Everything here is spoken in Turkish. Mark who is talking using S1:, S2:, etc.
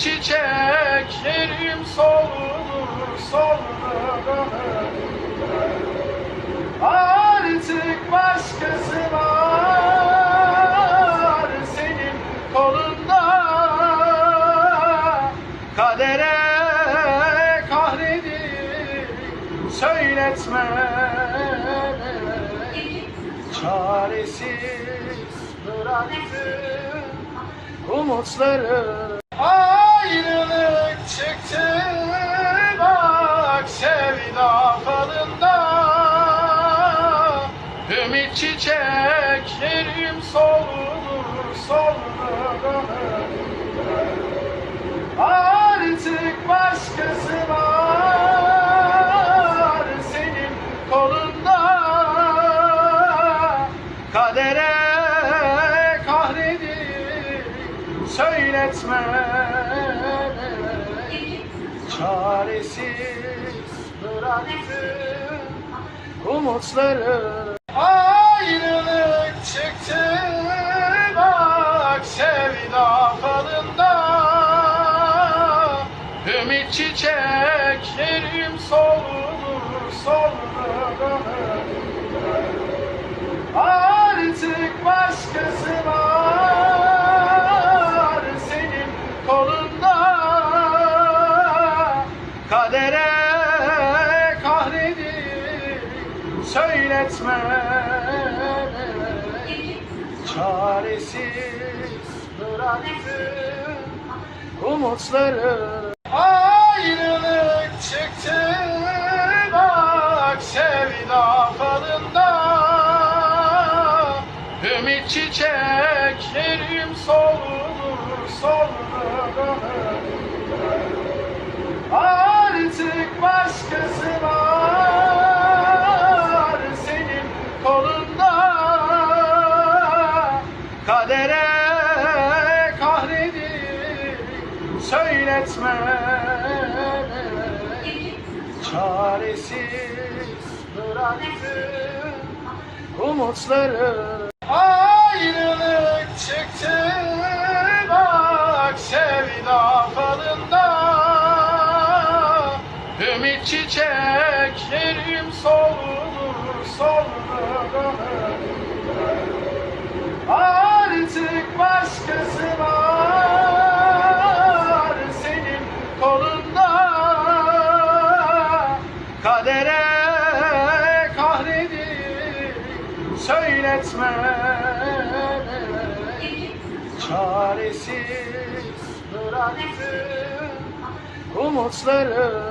S1: Çiçeklerim solur solur Artık başkası var Senin kolunda Kadere kahredip Söyletme Çaresiz bıraktım umutları. Aa! Çiçeklerim solur solur Artık başkası var senin kolunda. Kadere kahredip söyletme. Çaresiz bıraktın umutları. Ayrılık Ümit çiçeklerim solur solur Artık başkası var senin kolunda. Kadere kahredip söyletme. Çaresiz bıraktın umutları Ayrılık çıktı bak sevda falında. Ümit çiçeklerim solur solur Artık beni Çaresiz bıraktın umutları. Ayrılık çıktı bak sevda falında. Ümit çiçeklerim solur solur söyletme Çaresiz bıraktın umutları